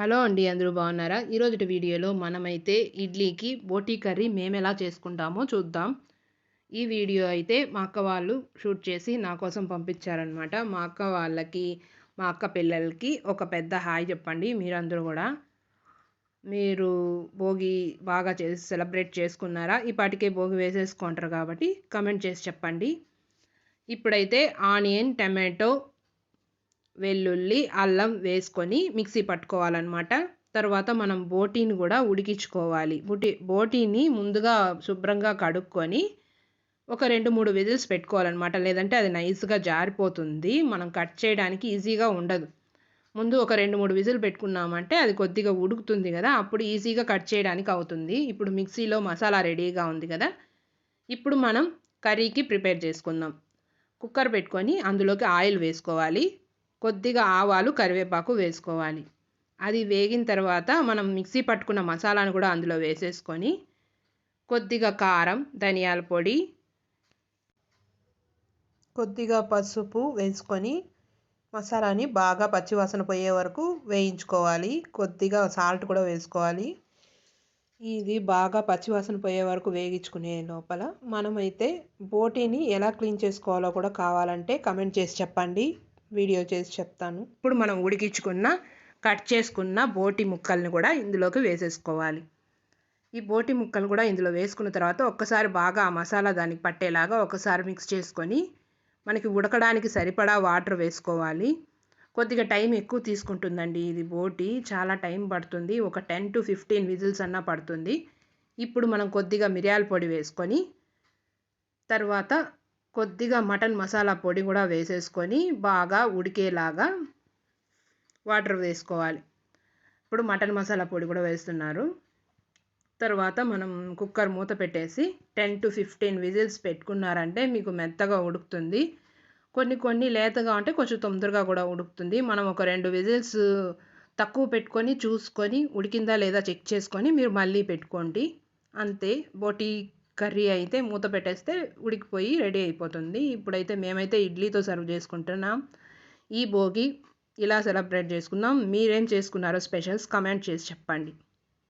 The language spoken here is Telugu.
హలో అండి అందరూ బాగున్నారా? ఈరోజు వీడియోలో మనమైతే ఇడ్లీకి బోటీ కర్రీ మేము ఎలా చేసుకుంటామో చూద్దాం. ఈ వీడియో అయితే మా అక్క వాళ్ళు షూట్ చేసి నా కోసం పంపించారనమాట మా అక్క వాళ్ళకి మా అక్క పిల్లలకి ఒక పెద్ద హాయ్ చెప్పండి మీరందరూ కూడా. మీరు భోగి బాగా చేసి సెలబ్రేట్ చేసుకున్నారా? ఈ పాటికే భోగి వేసేసుకుంటారు కాబట్టి కమెంట్ చేసి చెప్పండి. ఇప్పుడైతే ఆనియన్ టమాటో వెల్లుల్లి అల్లం వేసుకొని మిక్సీ పట్టుకోవాలన్నమాట. తర్వాత మనం బోటీని కూడా ఉడికించుకోవాలి. బుటి బోటీని ముందుగా శుభ్రంగా కడుక్కొని ఒక రెండు మూడు విజిల్స్ పెట్టుకోవాలన్నమాట. లేదంటే అది నైస్గా జారిపోతుంది. మనం కట్ చేయడానికి ఈజీగా ఉండదు. ముందు ఒక రెండు మూడు విజిల్ పెట్టుకున్నామంటే అది కొద్దిగా ఉడుకుతుంది కదా అప్పుడు ఈజీగా కట్ చేయడానికి అవుతుంది. ఇప్పుడు మిక్సీలో మసాలా రెడీగా ఉంది కదా ఇప్పుడు మనం కర్రీకి ప్రిపేర్ చేసుకుందాం. కుక్కర్ పెట్టుకొని అందులోకి ఆయిల్ వేసుకోవాలి. కొద్దిగా ఆవాలు కరివేపాకు వేసుకోవాలి. అది వేగిన తర్వాత మనం మిక్సీ పట్టుకున్న మసాలాను కూడా అందులో వేసేసుకొని కొద్దిగా కారం ధనియాల పొడి కొద్దిగా పసుపు వేసుకొని మసాలాని బాగా పచ్చివాసన పోయే వరకు వేయించుకోవాలి. కొద్దిగా సాల్ట్ కూడా వేసుకోవాలి. ఇది బాగా పచ్చివాసన పోయే వరకు వేగించుకునే లోపల మనమైతే బోటీని ఎలా క్లీన్ చేసుకోవాలో కూడా కావాలంటే కమెంట్ చేసి చెప్పండి. వీడియో చేసి చెప్తాను. ఇప్పుడు మనం ఉడికించుకున్న కట్ చేసుకున్న బోటి ముక్కల్ని కూడా ఇందులోకి వేసేసుకోవాలి. ఈ బోటి ముక్కలు కూడా ఇందులో వేసుకున్న తర్వాత ఒక్కసారి బాగా ఆ మసాలా దానికి పట్టేలాగా ఒకసారి మిక్స్ చేసుకొని మనకి ఉడకడానికి సరిపడా వాటర్ వేసుకోవాలి. కొద్దిగా టైం ఎక్కువ తీసుకుంటుందండి ఇది బోటి. చాలా టైం పడుతుంది. ఒక టెన్ టు ఫిఫ్టీన్ విజిల్స్ అన్నా పడుతుంది. ఇప్పుడు మనం కొద్దిగా మిరియాల పొడి వేసుకొని తర్వాత కొద్దిగా మటన్ మసాలా పొడి కూడా వేసేసుకొని బాగా ఉడికేలాగా వాటర్ వేసుకోవాలి. ఇప్పుడు మటన్ మసాలా పొడి కూడా వేస్తున్నారు. తర్వాత మనం కుక్కర్ మూత పెట్టేసి టెన్ టు ఫిఫ్టీన్ విజిల్స్ పెట్టుకున్నారంటే మీకు మెత్తగా ఉడుకుతుంది. కొన్ని కొన్ని లేతగా ఉంటే కొంచెం తొందరగా కూడా ఉడుకుతుంది. మనం ఒక రెండు విజిల్స్ తక్కువ పెట్టుకొని చూసుకొని ఉడికిందా లేదా చెక్ చేసుకొని మీరు మళ్ళీ పెట్టుకోండి. అంతే. బోటి కర్రీ అయితే మూత పెట్టేస్తే ఉడికిపోయి రెడీ అయిపోతుంది. ఇప్పుడైతే మేమైతే ఇడ్లీతో సర్వ్ చేసుకుంటున్నాం. ఈ భోగి ఇలా సెలబ్రేట్ చేసుకుందాం. మీరేం చేసుకున్నారో స్పెషల్స్ కమెంట్ చేసి చెప్పండి.